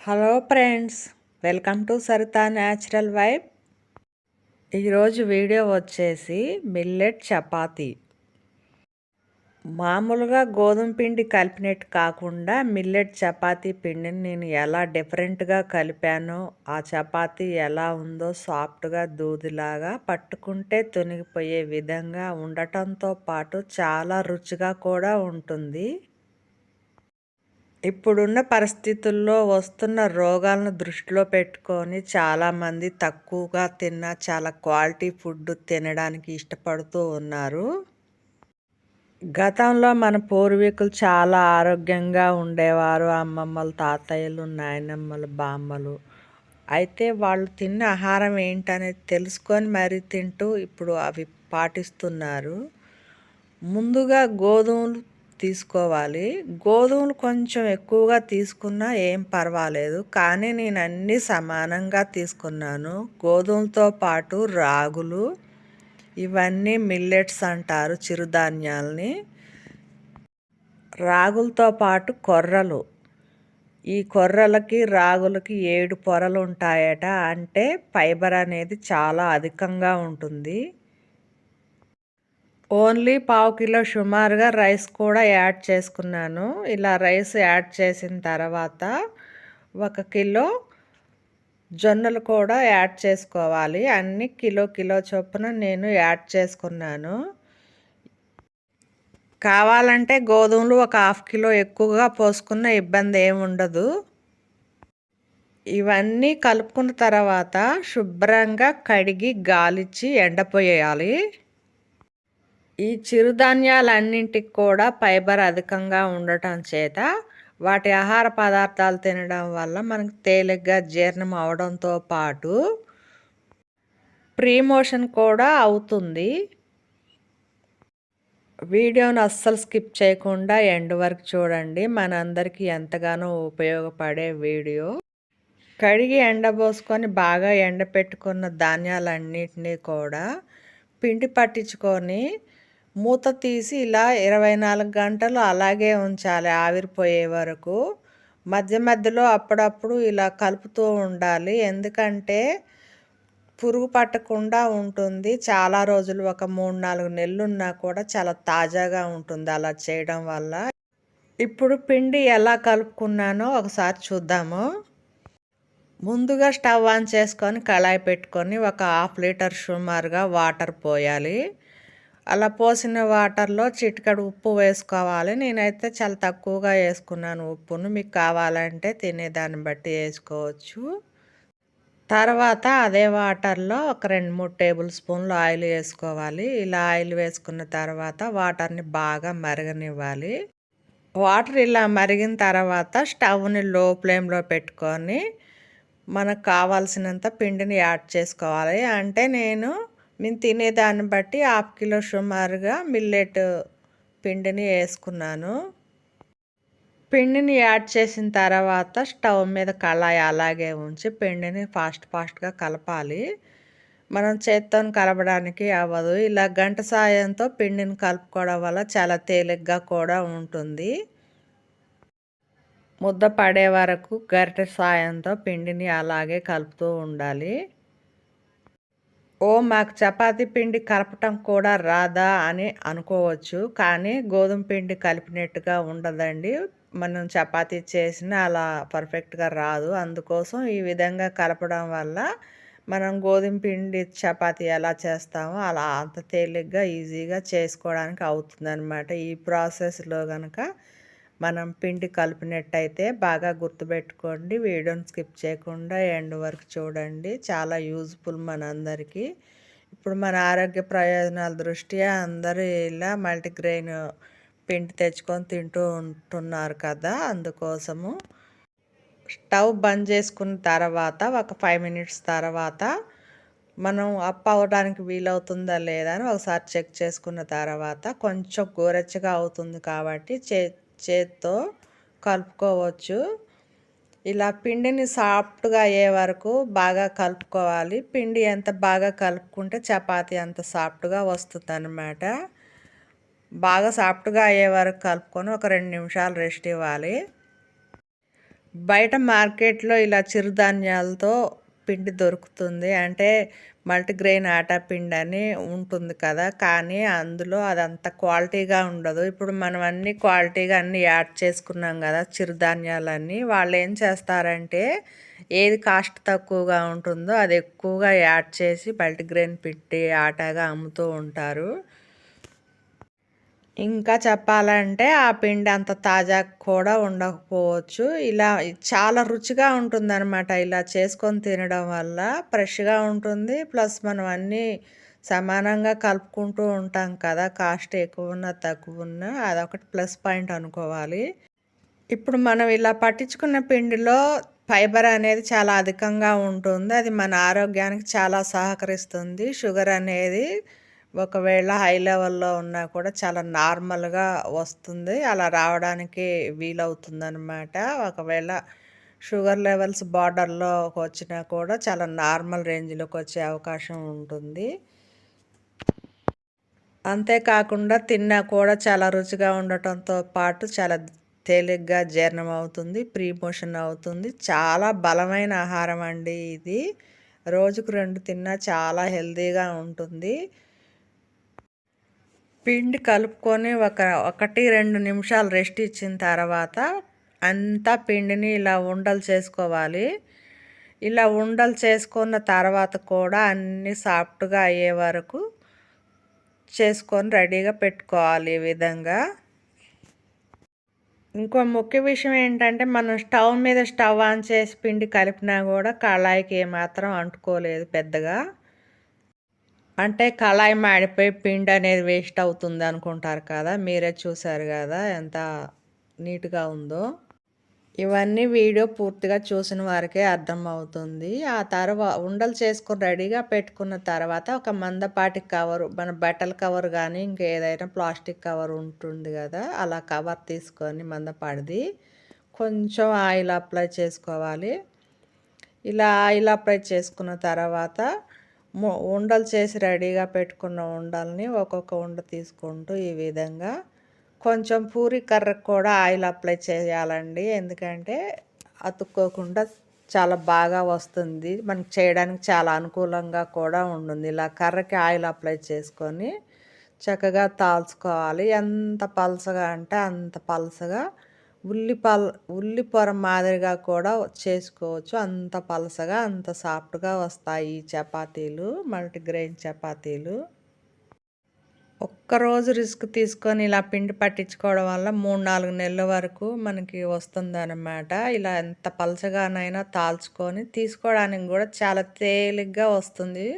Hello friends welcome to Saritha natural vibe. ఈరోజు video వచ్చేసి millet chapati. మామూలుగా గోధుమ పిండి కలిపినట్టు కాకుండా మిల్లెట్ చపాతీ పిండిని నేను ఎలా డిఫరెంట్గా కలిపానో ఆ చపాతీ ఎలా ఉందో సాఫ్ట్గా దూదిలాగా పట్టుకుంటే తునిగిపోయే విధంగా ఉండటంతో పాటు చాలా రుచిగా కూడా ఉంటుంది. ఇప్పుడున్న పరిస్థితుల్లో వస్తున్న రోగాలను దృష్టిలో పెట్టుకొని చాలామంది తక్కువగా తిన్న చాలా క్వాలిటీ ఫుడ్ తినడానికి ఇష్టపడుతూ ఉన్నారు. గతంలో మన పూర్వీకులు చాలా ఆరోగ్యంగా ఉండేవారు. అమ్మమ్మలు తాతయ్యలు నాయనమ్మలు బామ్మలు. అయితే వాళ్ళు తిన్న ఆహారం ఏంటనేది తెలుసుకొని మరీ తింటూ ఇప్పుడు అవి పాటిస్తున్నారు. ముందుగా గోధుమలు తీసుకోవాలి. గోధుమలు కొంచెం ఎక్కువగా తీసుకున్నా ఏం పర్వాలేదు. కానీ నేను అన్నీ సమానంగా తీసుకున్నాను. గోధుమలతో పాటు రాగులు ఇవన్నీ మిల్లెట్స్ అంటారు చిరుధాన్యాలని. రాగులతో పాటు కొర్రలు. ఈ కొర్రలకి రాగులకి ఏడు పొరలు ఉంటాయట. అంటే ఫైబర్ అనేది చాలా అధికంగా ఉంటుంది. ఓన్లీ పావు కిలో సుమారుగా రైస్ కూడా యాడ్ చేసుకున్నాను. ఇలా రైస్ యాడ్ చేసిన తర్వాత ఒక కిలో జొన్నలు కూడా యాడ్ చేసుకోవాలి. అన్ని కిలో కిలో చొప్పున నేను యాడ్ చేసుకున్నాను. కావాలంటే గోధుమలు ఒక హాఫ్ కిలో ఎక్కువగా పోసుకున్న ఇబ్బంది ఏముండదు ఇవన్నీ కలుపుకున్న తర్వాత శుభ్రంగా కడిగి గాలిచ్చి ఎండపోయేయాలి. ఈ చిరుధాన్యాలన్నింటికి కూడా ఫైబర్ అధికంగా ఉండటం చేత వాటి ఆహార పదార్థాలు తినడం వల్ల మనకు తేలిగ్గా జీర్ణం అవడంతో పాటు ప్రీమోషన్ కూడా అవుతుంది. వీడియోను అస్సలు స్కిప్ చేయకుండా ఎండ్ వరకు చూడండి. మనందరికీ ఎంతగానో ఉపయోగపడే వీడియో. కడిగి ఎండబోసుకొని బాగా ఎండపెట్టుకున్న ధాన్యాలన్నింటినీ కూడా పిండి పట్టించుకొని మూత తీసి ఇలా ఇరవై నాలుగు గంటలు అలాగే ఉంచాలి ఆవిరిపోయే వరకు. మధ్య మధ్యలో అప్పుడప్పుడు ఇలా కలుపుతూ ఉండాలి. ఎందుకంటే పురుగు పట్టకుండా ఉంటుంది. చాలా రోజులు ఒక మూడు నాలుగు నెలలు ఉన్నా కూడా చాలా తాజాగా ఉంటుంది అలా చేయడం వల్ల. ఇప్పుడు పిండి ఎలా కలుపుకున్నానో ఒకసారి చూద్దాము. ముందుగా స్టవ్ ఆన్ చేసుకొని కళాయి పెట్టుకొని ఒక హాఫ్ లీటర్ సుమారుగా వాటర్ పోయాలి. అలా పోసిన వాటర్లో చిటికడు ఉప్పు వేసుకోవాలి. నేనైతే చాలా తక్కువగా వేసుకున్నాను ఉప్పును. మీకు కావాలంటే తినేదాన్ని బట్టి వేసుకోవచ్చు. తర్వాత అదే వాటర్లో ఒక రెండు మూడు టేబుల్ స్పూన్లు ఆయిల్ వేసుకోవాలి. ఇలా ఆయిల్ వేసుకున్న తర్వాత వాటర్ని బాగా మరగనివ్వాలి. వాటర్ ఇలా మరిగిన తర్వాత స్టవ్ని లో ఫ్లేమ్లో పెట్టుకొని మనకు కావాల్సినంత పిండిని యాడ్ చేసుకోవాలి. అంటే నేను నేను తినేదాన్ని బట్టి హాఫ్ కిలో సుమారుగా మిల్లెట్ పిండిని వేసుకున్నాను. పిండిని యాడ్ చేసిన తర్వాత స్టవ్ మీద కళాయి అలాగే ఉంచి పిండిని ఫాస్ట్ ఫాస్ట్గా కలపాలి. మనం చేత్తో కలపడానికి అవ్వదు. ఇలా గంట సాయంతో పిండిని కలుపుకోవడం వల్ల చాలా తేలిగ్గా కూడా ఉంటుంది. ముద్ద పడే వరకు గరిటె సాయంతో పిండిని అలాగే కలుపుతూ ఉండాలి. ఓ మాకు చపాతి పిండి కలపటం కూడా రాదా అని అనుకోవచ్చు కానీ గోధుమ పిండి కలిపినట్టుగా ఉండదండి. మనం చపాతీ చేసిన అలా పర్ఫెక్ట్గా రాదు. అందుకోసం ఈ విధంగా కలపడం వల్ల మనం గోధుమ పిండి చపాతి ఎలా చేస్తామో అలా అంత తేలిగ్గా ఈజీగా చేసుకోవడానికి అవుతుందన్నమాట. ఈ ప్రాసెస్లో కనుక మనం పిండి కలిపినట్టయితే బాగా గుర్తుపెట్టుకోండి. వీడియోని స్కిప్ చేయకుండా ఎండ్ వరకు చూడండి. చాలా యూజ్ఫుల్ మనందరికీ. ఇప్పుడు మన ఆరోగ్య ప్రయోజనాల దృష్ట్యా అందరూ ఇలా మల్టీగ్రెయిన్ పిండి తెచ్చుకొని తింటూ ఉంటున్నారు కదా! అందుకోసము స్టవ్ బంద్ చేసుకున్న తర్వాత ఒక ఫైవ్ మినిట్స్ తర్వాత మనం అప్ అవ్వడానికి వీలవుతుందా లేదా అని ఒకసారి చెక్ చేసుకున్న తర్వాత కొంచెం గోరెచ్చగా అవుతుంది కాబట్టి చే చేత్తో కలుపుకోవచ్చు. ఇలా పిండిని సాఫ్ట్గా అయ్యే వరకు బాగా కలుపుకోవాలి. పిండి ఎంత బాగా కలుపుకుంటే చపాతి అంత సాఫ్ట్గా వస్తుంది అన్నమాట బాగా సాఫ్ట్గా అయ్యే వరకు కలుపుకొని ఒక రెండు నిమిషాలు రెస్ట్ ఇవ్వాలి. బయట మార్కెట్లో ఇలా చిరుధాన్యాలతో పిండి దొరుకుతుంది. అంటే మల్టీగ్రెయిన్ ఆటా పిండి అని ఉంటుంది కదా. కానీ అందులో అదంత క్వాలిటీగా ఉండదు. ఇప్పుడు మనం అన్ని క్వాలిటీగా అన్నీ యాడ్ చేసుకున్నాం కదా చిరుధాన్యాలన్నీ. వాళ్ళు ఏం చేస్తారంటే ఏది కాస్ట్ తక్కువగా ఉంటుందో అది ఎక్కువగా యాడ్ చేసి మల్టీగ్రెయిన్ పిండి ఆటాగా అమ్ముతూ ఉంటారు. ఇంకా చెప్పాలంటే ఆ పిండి అంత తాజా కూడా ఉండకపోవచ్చు. ఇలా చాలా రుచిగా ఉంటుందన్నమాట ఇలా చేసుకొని తినడం వల్ల. ఫ్రెష్గా ఉంటుంది. ప్లస్ మనం అన్నీ సమానంగా కలుపుకుంటూ ఉంటాం కదా. కాస్ట్ ఎక్కువ ఉన్నా తక్కువ ఉన్నా అదొకటి ప్లస్ పాయింట్ అనుకోవాలి. ఇప్పుడు మనం ఇలా పట్టించుకున్న పిండిలో ఫైబర్ అనేది చాలా అధికంగా ఉంటుంది. అది మన ఆరోగ్యానికి చాలా సహకరిస్తుంది. షుగర్ అనేది ఒకవేళ హై లెవెల్లో ఉన్నా కూడా చాలా నార్మల్గా వస్తుంది. అలా రావడానికి వీలవుతుందనమాట ఒకవేళ షుగర్ లెవెల్స్ బార్డర్లో వచ్చినా కూడా చాలా నార్మల్ రేంజ్లోకి వచ్చే అవకాశం ఉంటుంది. అంతేకాకుండా తిన్నా కూడా చాలా రుచిగా ఉండటంతో పాటు చాలా తేలిగ్గా జీర్ణం అవుతుంది ప్రీమోషన్ అవుతుంది. చాలా బలమైన ఆహారం అండి ఇది. రోజుకు రెండు తిన్నా చాలా హెల్తీగా ఉంటుంది. పిండి కలుపుకొని ఒక ఒకటి రెండు నిమిషాలు రెస్ట్ ఇచ్చిన తర్వాత అంతా పిండిని ఇలా ఉండలు చేసుకోవాలి. ఇలా ఉండలు చేసుకున్న తర్వాత కూడా అన్నీ సాఫ్ట్గా అయ్యే వరకు చేసుకొని రెడీగా పెట్టుకోవాలి ఈ విధంగా. ఇంకో ముఖ్య విషయం ఏంటంటే మనం స్టవ్ మీద స్టవ్ ఆన్ చేసి పిండి కలిపినా కూడా కళాయికి ఏమాత్రం అంటుకోలేదు పెద్దగా. అంటే కళాయి మాడిపోయి పిండి అనేది వేస్ట్ అవుతుంది అనుకుంటారు కదా మీరే చూసారు కదా ఎంత నీట్గా ఉందో. ఇవన్నీ వీడియో పూర్తిగా చూసిన వారికే అర్థమవుతుంది ఆ తర్వాత ఉండలు చేసుకుని రెడీగా పెట్టుకున్న తర్వాత ఒక మందపాటి కవరు మన బట్టల కవర్ కానీ ఇంకేదైనా ప్లాస్టిక్ కవర్ ఉంటుంది కదా అలా కవర్ తీసుకొని మందపాటిది కొంచెం ఆయిల్ అప్లై చేసుకోవాలి. ఇలా ఆయిల్ అప్లై చేసుకున్న తర్వాత ఉండలు చేసి రెడీగా పెట్టుకున్న ఉండల్ని ఒక్కొక్క ఉండ తీసుకుంటూ ఈ విధంగా కొంచెం పూరి కర్రకు కూడా ఆయిల్ అప్లై చేయాలండి. ఎందుకంటే అతుక్కోకుండా చాలా బాగా వస్తుంది. మనకి చేయడానికి చాలా అనుకూలంగా కూడా ఉంటుంది. ఇలా కర్రకి ఆయిల్ అప్లై చేసుకొని చక్కగా తాల్చుకోవాలి. ఎంత పలసగా అంటే అంత పలసగా ఉల్లి పల్ ఉల్లి పొర మాదిరిగా కూడా చేసుకోవచ్చు. అంత పలసగా అంత సాఫ్ట్గా వస్తాయి ఈ చపాతీలు మల్టీగ్రెయిన్ చపాతీలు. ఒక్కరోజు రిస్క్ తీసుకొని ఇలా పిండి పట్టించుకోవడం వల్ల మూడు నాలుగు నెలల వరకు మనకి వస్తుందన్నమాట. ఇలా ఎంత పలసగానైనా తాల్చుకొని తీసుకోవడానికి కూడా చాలా తేలిగ్గా వస్తుంది.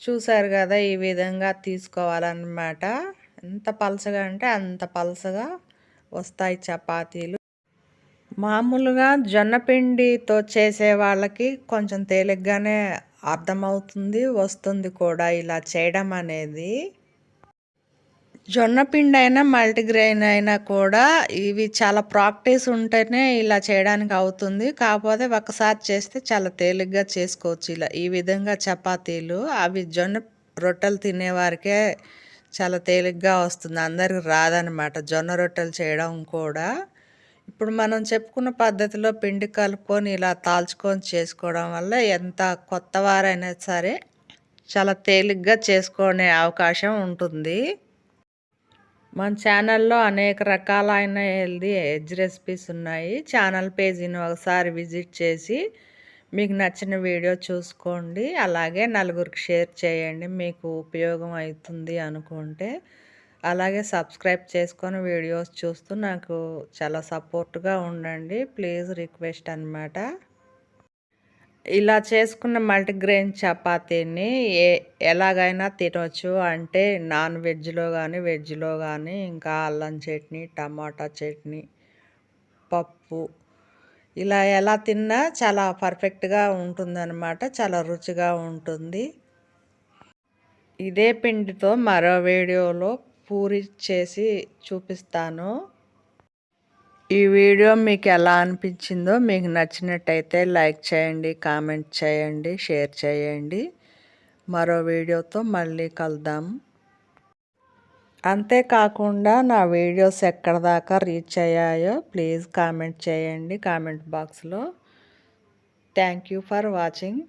చూసారు కదా ఈ విధంగా తీసుకోవాలన్నమాట. ఎంత పలసగా అంటే అంత పలసగా వస్తాయి చపాతీలు. మామూలుగా జొన్నపిండితో చేసే వాళ్ళకి కొంచెం తేలిగ్గానే అర్థమవుతుంది వస్తుంది కూడా ఇలా చేయడం అనేది. జొన్నపిండి అయినా మల్టీగ్రెయిన్ అయినా కూడా ఇవి చాలా ప్రాక్టీస్ ఉంటేనే ఇలా చేయడానికి అవుతుంది. కాకపోతే ఒకసారి చేస్తే చాలా తేలిగ్గా చేసుకోవచ్చు ఇలా ఈ విధంగా చపాతీలు. అవి జొన్న రొట్టెలు తినేవారికే చాలా తేలిగ్గా వస్తుంది. అందరికి రాదనమాట జొన్న రొట్టెలు చేయడం కూడా. ఇప్పుడు మనం చెప్పుకున్న పద్ధతిలో పిండి కలుపుకొని ఇలా తాల్చుకొని చేసుకోవడం వల్ల ఎంత కొత్త వారైనా సరే చాలా తేలిగ్గా చేసుకునే అవకాశం ఉంటుంది. మన ఛానల్లో అనేక రకాలైన హెల్దీ ఎజ్ రెసిపీస్ ఉన్నాయి. ఛానల్ పేజీని ఒకసారి విజిట్ చేసి మీకు నచ్చిన వీడియో చూసుకోండి. అలాగే నలుగురికి షేర్ చేయండి. మీకు ఉపయోగం అవుతుంది అనుకుంటే. అలాగే సబ్స్క్రైబ్ చేసుకొని వీడియోస్ చూస్తూ నాకు చాలా సపోర్ట్గా ఉండండి. ప్లీజ్ రిక్వెస్ట్ అనమాట ఇలా చేసుకున్న మల్టీగ్రెయిన్ చపాతీని ఏ ఎలాగైనా తినవచ్చు అంటే నాన్ వెజ్లో కానీ వెజ్లో కానీ ఇంకా అల్లం చట్నీ టమాటా చట్నీ పప్పు ఇలా ఎలా తిన్నా చాలా పర్ఫెక్ట్గా ఉంటుందన్నమాట చాలా రుచిగా ఉంటుంది. ఇదే పిండితో మరో వీడియోలో పూరి చేసి చూపిస్తాను. ఈ వీడియో మీకు ఎలా అనిపించిందో మీకు నచ్చినట్టయితే లైక్ చేయండి కామెంట్ చేయండి షేర్ చేయండి. మరో వీడియోతో మళ్ళీ కలుద్దాం. అంతేకాకుండా నా వీడియోస్ ఎక్కడ దాకా రీచ్ అయ్యాయో ప్లీజ్ కామెంట్ చేయండి కామెంట్ బాక్స్లో. Thank you for watching.